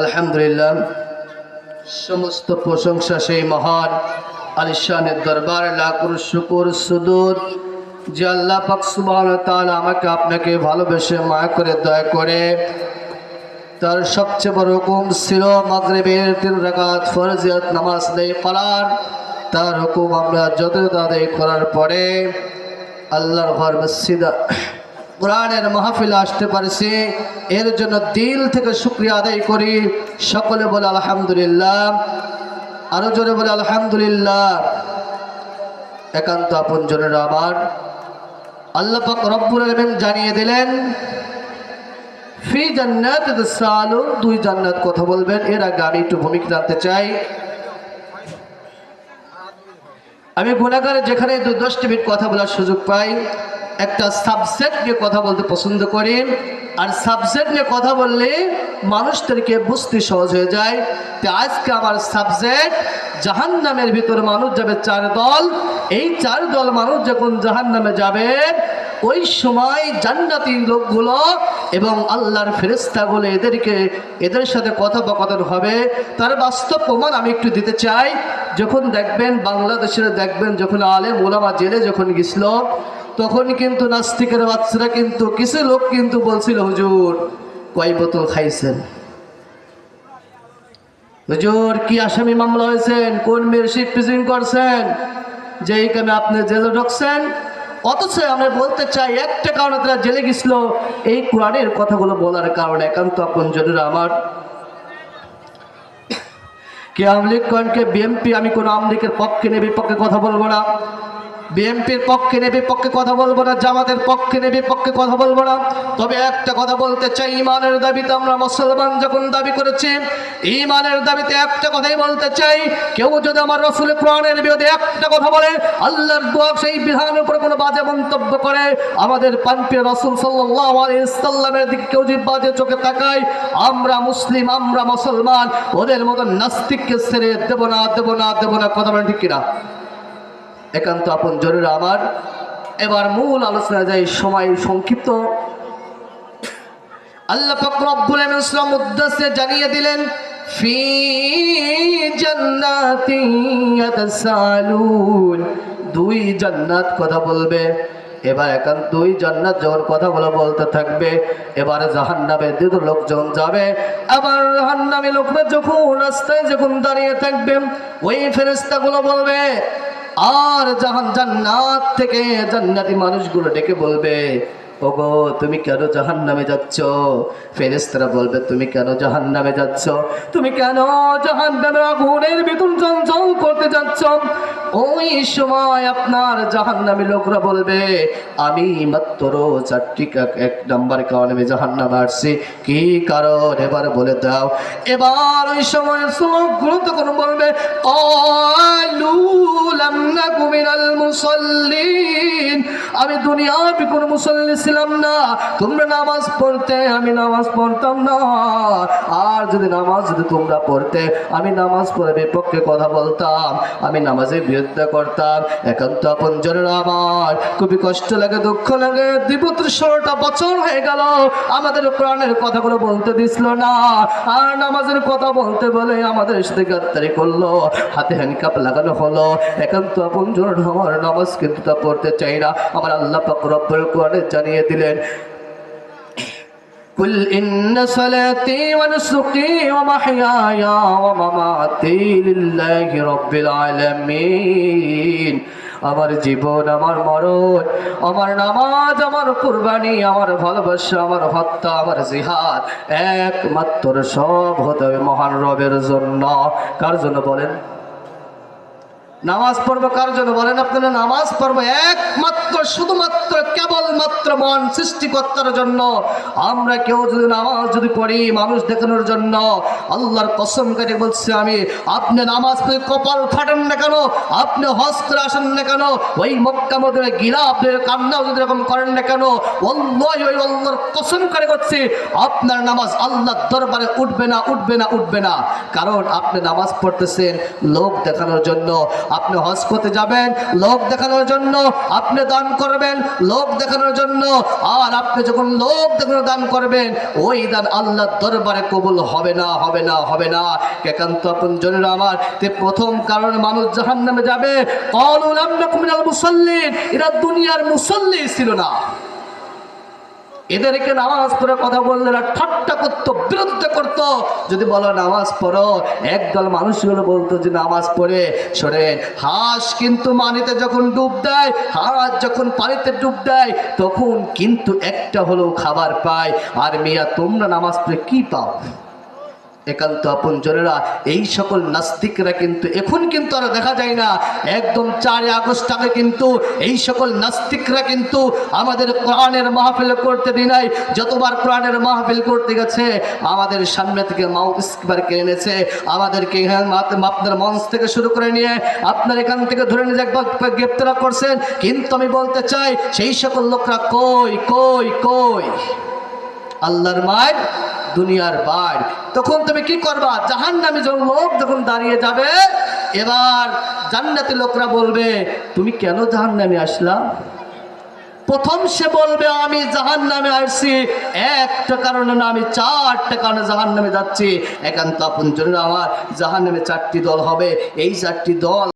আলহামদুলিল্লাহ, সমস্ত প্রশংসা সেই মহান আলিশানের দরবার, লাকুর শুকুর সুদূর। যে আল্লাহ পাক সুবহানাহু ওয়া আমাকে আপনাকে ভালোবেসে মায়া করে, দয়া করে, তার সবচেয়ে বড় হুকুম ছিল মাগরিবের তিন রাকাত ফরজিয়াত নামাজ আদায় করার তার হুকুম আমরা যত আদায় করার পরে আল্লাহর ঘর মসজিদ কোরআনের মাহফিলে আসতে পারছি। এর জন্য দিল থেকে শুক্রিয়া আদায় করি। সকলে বলে আলহামদুলিল্লাহ। আরও জোরে বলে আলহামদুলিল্লাহ। একান্ত আপন জনের আমার আল্লাহ পাক রব্বুল আলামিন জানিয়ে দিলেন, ফি জান্নাত সালুন দুই জান্নাত কথা বলবেন। এর আগে আমি একটু ভূমিকা রাখতে চাই। আমি গুণাগারে যেখানে দু দশটি মিনিট কথা বলার সুযোগ পাই। একটা সাবজেক্ট নিয়ে কথা বলতে পছন্দ করি, আর সাবজেক্ট নিয়ে কথা বললে মানুষদেরকে বুঝতে সহজ হয়ে যায়। তো আজকে আমার সাবজেক্ট জাহান নামের ভিতর মানুষ যাবে চার দল। এই চার দল মানুষ যখন জাহান নামে যাবে, ওই সময় জান্নাতি লোকগুলো এবং আল্লাহর ফেরেস্তাগুলো এদেরকে, এদের সাথে কথোপকথন হবে। তার বাস্তব প্রমাণ আমি একটু দিতে চাই। যখন দেখবেন, বাংলাদেশের দেখবেন, যখন আলে মোলামা জেলে যখন গেছিল তখন কিন্তু নাস্তিকের বাচ্চারা কিন্তু, কিছু লোক কিন্তু বলছিল, হুজুর, কয় বোতল খাইছেন? হুজুর, কি আসামি মামলা হয়েছেন? কোন মেয়ের শিপ পিজিং করছেন? যে এইখানে আপনি জেলে ঢুকছেন? অথচ আমরা বলতে চাই, একটা কারণে তারা জেলে গেছিল, এই কোরআনের কথাগুলো বলার কারণে। একান্ত আপন জনেরা আমার কে আমলিক কনকে বিএমপি, আমি কোনো আমলিকের পক্ষে নেবে পক্ষে কথা বলব না। বিএনপির পক্ষে নেবে পক্ষে কথা বলব না, জামাতের পক্ষে নেবে পক্ষে কথা বলব না। তবে একটা কথা বলতে চাই, ইমানের দাবিতে আমরা মুসলমান যখন দাবি করেছি, ইমানের দাবিতে একটা কথাই বলতে চাই, কেউ যদি আমার রসুল কোরআনের বিরোধে একটা কথা বলে, আল্লাহর দোয়া সেই বিধানের উপরে কোনো বাজে মন্তব্য করে, আমাদের পানপ্রিয় রসুল সাল্লাহ ইসলামের দিকে কেউ যদি বাজে চোখে তাকায়, আমরা মুসলিম, আমরা মুসলমান, ওদের মতো নাস্তিককে ছেড়ে দেবো না দেবো না দেবো না, কথা বলেন ঠিক কিনা? একান্ত আপন জরুরি আমার। এবার মূল আলোচনা যাই সময় সংক্ষিপ্ত। আল্লাহ আলামিন ইসলাম উদ্দেশ্যে জানিয়ে দিলেন, ফি জান্নাতি ইয়াতাসালুন দুই জান্নাত কথা বলবে, এবার এখন দুই জান্নাত যখন কথাগুলো বলতে থাকবে, এবার জাহান্নামে দুটো লোকজন যাবে। আবার জাহান্নামী লোকরা যখন রাস্তায় যখন দাঁড়িয়ে থাকবে, ওই ফেরেস্তাগুলো বলবে আর জাহান জান্নাত থেকে জান্নাতি মানুষগুলো ডেকে বলবে ওগো, তুমি কেন জাহান নামে যাচ্ছ? ফেরেস্তারা বলবে, তুমি কেন জাহান নামে যাচ্ছ? তুমি কেন জাহান নামে আগুনের বেতন চঞ্চল করতে যাচ্ছ? ওই সময় আপনার জাহান নামে লোকরা বলবে, আমি মাত্র চারটি এক নাম্বার কারণে আমি জাহান নামে আসছি। কি কারণ? এবার বলে দাও। এবার ওই সময় সমগ্র তখন বলবে অলু লামনা কুমিরাল মুসল্লি আমি দুনিয়াবি কোনো মুসল্লি ছিলাম না। তোমরা নামাজ পড়তে, আমি নামাজ পড়তাম না। আর যদি নামাজ যদি তোমরা পড়তে, আমি নামাজ পড়ে বিপক্ষে কথা বলতাম। আমি নামাজের বিরোধিতা করতাম। একান্ত আপন জনের আমার। খুবই কষ্ট লাগে, দুঃখ লাগে। দ্বিপত্র ষোলোটা বছর হয়ে গেল। আমাদের প্রাণের কথাগুলো বলতে দিছিল না। আর নামাজের কথা বলতে বলে আমাদের সাথে গাদ্দারি করল। হাতে হ্যান্ডকাপ লাগানো হলো। একান্ত আপন জন আমার। নামাজ কিন্তু তা পড়তে চাই না। আমার আল্লাহ পাক রব্বুল কোরআনে জানিয়ে দিলেন قل إن صلاتي ونسكي ومحياي ومماتي لله رب العالمين আমার জীবন আমার মরণ আমার নামাজ আমার কুরবানি আমার ভালোবাসা আমার হত্যা আমার জিহাদ একমাত্র সব হতে হবে মহান রবের জন্য কার জন্য বলেন নামাজ পড়বো কার জন্য বলেন আপনারা নামাজ পড়বো একমাত্র শুধুমাত্র কেবলমাত্র মন সৃষ্টিকর্তার জন্য। আমরা কেউ যদি নামাজ যদি পড়ি, মানুষ দেখানোর জন্য, আল্লাহর কসম করে বলছে আমি, আপনি নামাজ পড়ে কপাল ফাটেন না কেন? আপনি হজ করে আসেন না কেন? ওই মক্কা মধ্যে গিলা আপনি কান্নাও যদি এরকম করেন না কেন? অল্লাহ ওই আল্লাহর কসম করে করছি আপনার নামাজ আল্লাহর দরবারে উঠবে না উঠবে না উঠবে না। কারণ আপনি নামাজ পড়তেছেন লোক দেখানোর জন্য। আপনি হজ করতে যাবেন, লোক দেখানোর জন্য। আপনি দান করবেন, লোভ দেখানোর জন্য। আর আপনি যখন লোভ দেখানোর দান করবেন, ওই দান আল্লাহর দরবারে কবুল হবে না হবে না হবে না। একান্ত আপন জনের আমার? তে প্রথম কারণে মানুষ জাহান নামে যাবে মিনাল মুসল্লিন। এরা দুনিয়ার মুসল্লি ছিল না। এদেরকে নামাজ পড়ে কথা বললে ঠাট্টা করতো, বিরুদ্ধে করতো। যদি বলো নামাজ পড়ো, একদল মানুষগুলো বলতো যে নামাজ পড়ে, শোনেন, হাঁস কিন্তু মানিতে যখন ডুব দেয়, হাঁস যখন পানিতে ডুব দেয়, তখন কিন্তু একটা হলেও খাবার পায়। আর মিয়া, তোমরা নামাজ পড়ে কি পাও? একান্ত আপন জনেরা, এই সকল নাস্তিকরা কিন্তু এখন কিন্তু আর দেখা যায় না। একদম চারে আগস্ট আগে কিন্তু এই সকল নাস্তিকরা কিন্তু আমাদের কোরআনের মাহফিল করতে দিই নাই। যতবার কোরআনের মাহফিল করতে গেছে, আমাদের সামনে থেকে মাউথ স্পিকার কিনে এনেছে, আমাদেরকে আপনার মঞ্চ থেকে শুরু করে নিয়ে আপনার এখান থেকে ধরে নিয়ে একবার গ্রেপ্তার করছেন। কিন্তু আমি বলতে চাই, সেই সকল লোকরা কই কই কই? আল্লাহর মায়ের দুনিয়ার বাইর তখন তুমি কি করবা? জাহান নামে লোক যখন দাঁড়িয়ে যাবে, এবার জান্নাতি লোকরা বলবে, তুমি কেন জাহান নামে আসলা? প্রথম সে বলবে, আমি জাহান নামে আসছি। একটা কারণে না, আমি চারটা কারণে জাহান নামে যাচ্ছি। একান্ত আপন জন্য আমার জাহান নামে চারটি দল হবে। এই চারটি দল